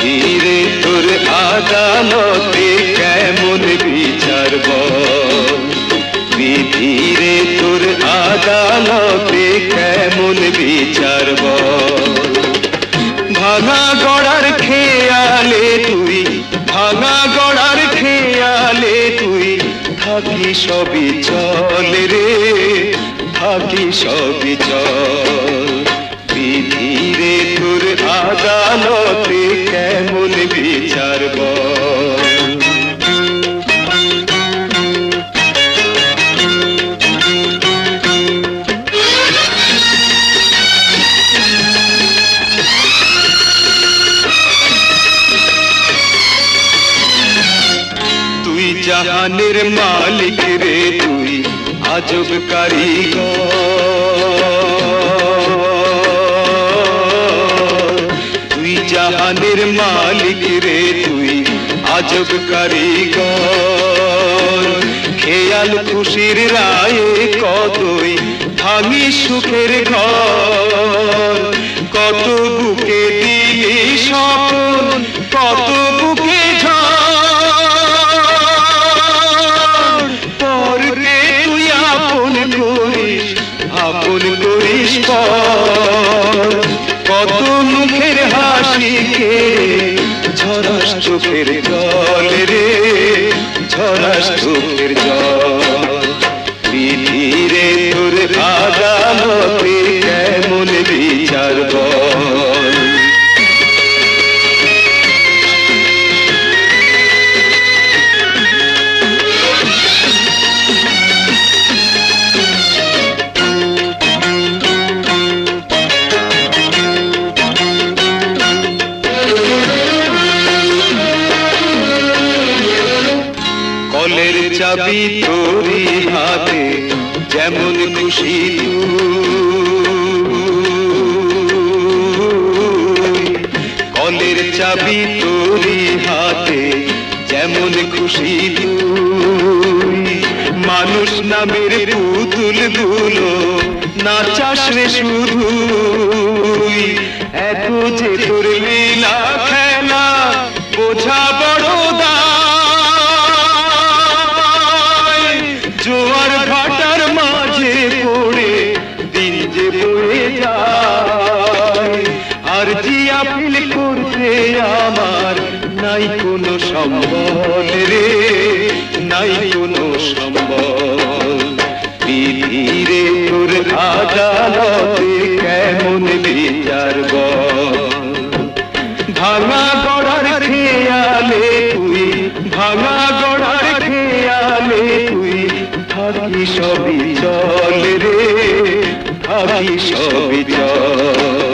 ধীরে তোর আদালতে কেমন বিচারব ধীরে তোর আদালতে কেমন বিচারব ভাঙা গড়ার খেয়ালে তুই, ভাঙা গড়ার খেয়ালে তুই থাকি সবই চল রে, থাকি সবই চল। বিধিরে তোর আদালত জাহানের মালিক রে তুই, আজব কারিগর। তুই জাহানের মালিক রে তুই, আজব কারিগর। খেয়াল খুশির রায়ে কতই ভাঙি সুখের ঘর। কত মুখের হাসিকে ঝরাস চোখের চাবি তোরি হাতে, যেমন খুশি। কলের চাবি তোরি হাতে, যেমন খুশি মানুষ নামের পুতুলগুলো, নাচাস রে শুধু এত যে করতে আমার নাই কোনো সম্বল রে, নাই কোনো সম্বল। বিধিরে তোর আদালতে কেমন বিচার ভাঙা গড়ার খেয়ালে তুই, ভাঙা গড়ার খেয়ালে তুই থাকি সবই চল রে থাকি সবই চল